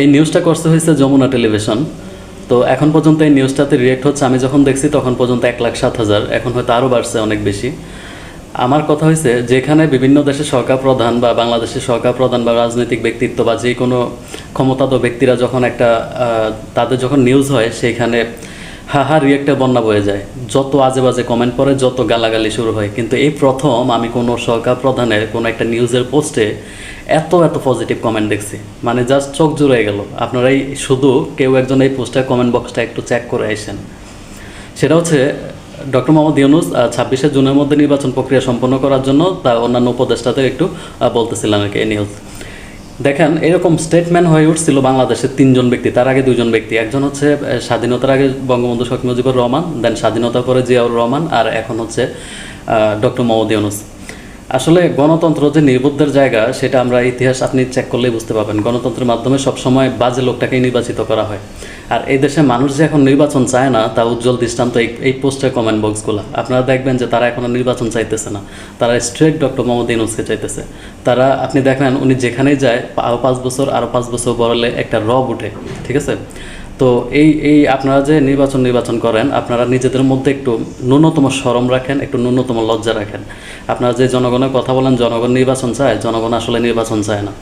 এই নিউজটা করতে হয়েছে যমুনা টেলিভিশন তো এখন পর্যন্ত এই নিউজটাতে রিয়েক্ট হচ্ছে। আমি যখন দেখছি, তখন পর্যন্ত এক লাখ সাত হাজার। এখন হয়তো আরও বাড়ছে অনেক বেশি। আমার কথা হয়েছে, যেখানে বিভিন্ন দেশের সরকার প্রধান বা বাংলাদেশের সরকার প্রধান বা রাজনৈতিক ব্যক্তিত্ব বা যে কোনো ক্ষমতাত ব্যক্তিরা যখন একটা তাদের যখন নিউজ হয়, সেইখানে হা হা বন্যা বয়ে যায়। যত আজে বাজে কমেন্ট পড়ে, যত গালাগালি শুরু হয়। কিন্তু এই প্রথম আমি কোনো সরকার প্রধানের কোনো একটা নিউজের পোস্টে এত এত পজিটিভ কমেন্ট দেখছি। মানে জাস্ট চোখ জুড়ে গেল। আপনারাই শুধু কেউ একজন এই পোস্টের কমেন্ট বক্সটা একটু চেক করে আসেন। সেটা হচ্ছে ডক্টর মোহাম্মদ ইউনুস ছাব্বিশে জুনের মধ্যে নির্বাচন প্রক্রিয়া সম্পন্ন করার জন্য তা অন্যান্য উপদেষ্টাদের একটু বলতেছিলাম আর কি এই নিউজ দেখেন, এরকম স্টেটমেন্ট হয়ে উঠছিল বাংলাদেশের তিনজন ব্যক্তি, তার আগে দুজন ব্যক্তি। একজন হচ্ছে স্বাধীনতার আগে বঙ্গবন্ধু শেখ মুজিবুর রহমান, দেন স্বাধীনতার পরে জিয়াউর রহমান, আর এখন হচ্ছে ডক্টর মোহাম্মদ ইউনুস। আসলে গণতন্ত্র যে নির্বুদ্ধের জায়গা, সেটা আমরা ইতিহাস আপনি চেক করলেই বুঝতে পারবেন। গণতন্ত্রের মাধ্যমে সবসময় বাজে লোকটাকেই নির্বাচিত করা হয়। আর এই দেশে মানুষ যে এখন নির্বাচন চায় না তা উজ্জ্বল দৃষ্টান্ত এই এই পোস্টের কমেন্ট বক্সগুলো আপনারা দেখবেন যে তারা এখন আর নির্বাচন চাইতেছে না। তারা স্ট্রেট ডক্টর মোহাম্মদ ইউনুসকে চাইতেছে। তারা, আপনি দেখেন, উনি যেখানেই যায় আরও পাঁচ বছর আরও পাঁচ বছর বড়লে একটা রব উঠে, ঠিক আছে? তো এই এই আপনারা যে নির্বাচন নির্বাচন করেন, আপনারা নিজেদের মধ্যে একটু ন্যূনতম সরম রাখেন, একটু ন্যূনতম লজ্জা রাখেন। আপনারা যে জনগণের কথা বলেন, জনগণ নির্বাচন চায়, জনগণ আসলে নির্বাচন চায় না।